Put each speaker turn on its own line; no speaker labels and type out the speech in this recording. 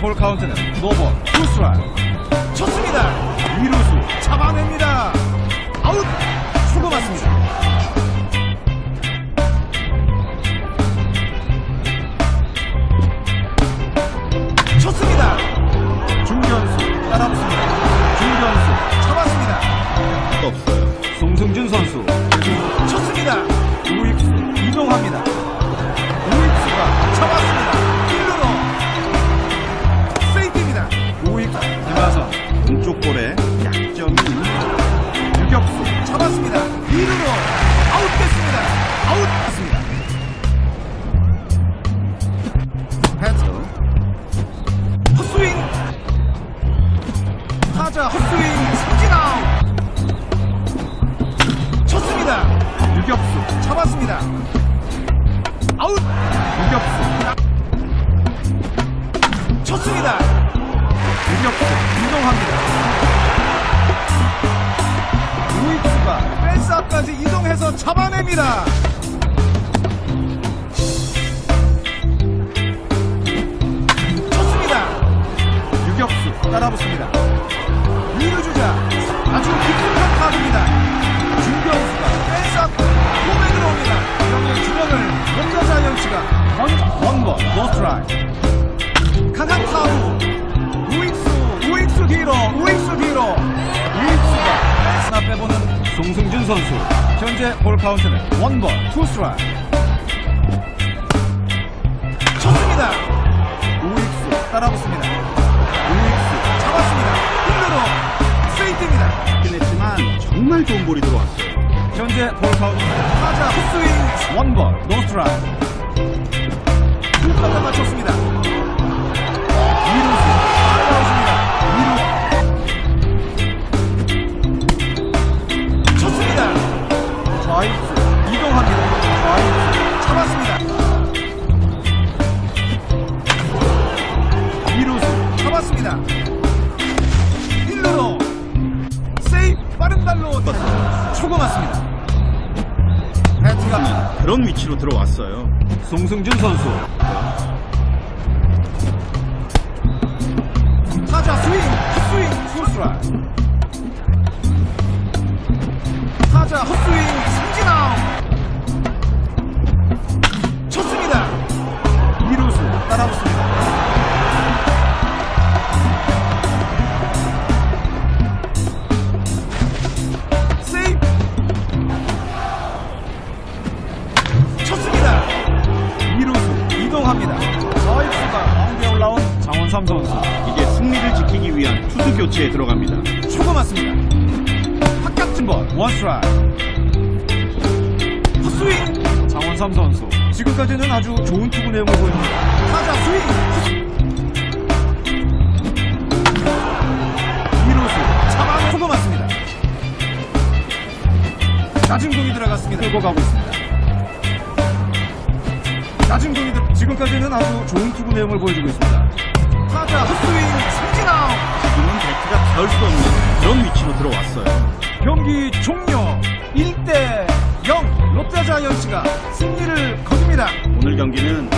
볼 카운트는 노번 투스트라이크 쳤습니다. 이루수 잡아냅니다. 아웃 초구 맞습니다. 쳤습니다. 중견수 따라붙습니다. 중견수 잡았습니다.
없어요.
송승준 선수 쳤습니다. 우익수 이동합니다. 잡았습니다. 아웃 유격수 쳤습니다. 유격수 이동합니다. 우익수가 펜스 앞까지 이동해서 잡아냅니다. 쳤습니다. 유격수 따라붙습니다. 이루 주자 아주 깊숙 수 뒤로 우익수가 앞에 보는 송승준 선수 현재 볼 카운트는 원번 투스트라이 쳤습니다. 우익수 따라붙습니다. 우익수 잡았습니다. 1루로 세이트입니다.
긴 했지만 정말 좋은 볼이 들어왔어요.
현재 볼 카운트 타자 헛스윙 원번 노스트라이 훅까지 맞췄습니다. 초구 맞습니다. 배트가
그런 위치로 들어왔어요.
송승준 선수 타자 스윙 헛스윙 투스트라이 장원삼 선수
이제 승리를 지키기 위한 투수 교체에 들어갑니다.
초구 맞습니다. 바깥진 번 원스트라이 헛스윙 장원삼 선수 지금까지는 아주 좋은 투구 내용을 보입니다. 타자 스윙 2루수 차방 초구 맞습니다. 낮은 공이 들어갔습니다. 끌고 가고 있습니다. 낮은 공이 들 지금까지는 아주 좋은 투구 내용을 보여주고 있습니다. 타자 헛스윙 삼진 아웃
지금은 배트가 닿을 수 없는 그런 위치로 들어왔어요.
경기 종료 1대 0 롯데자이언츠가 승리를 거둡니다.
오늘 경기는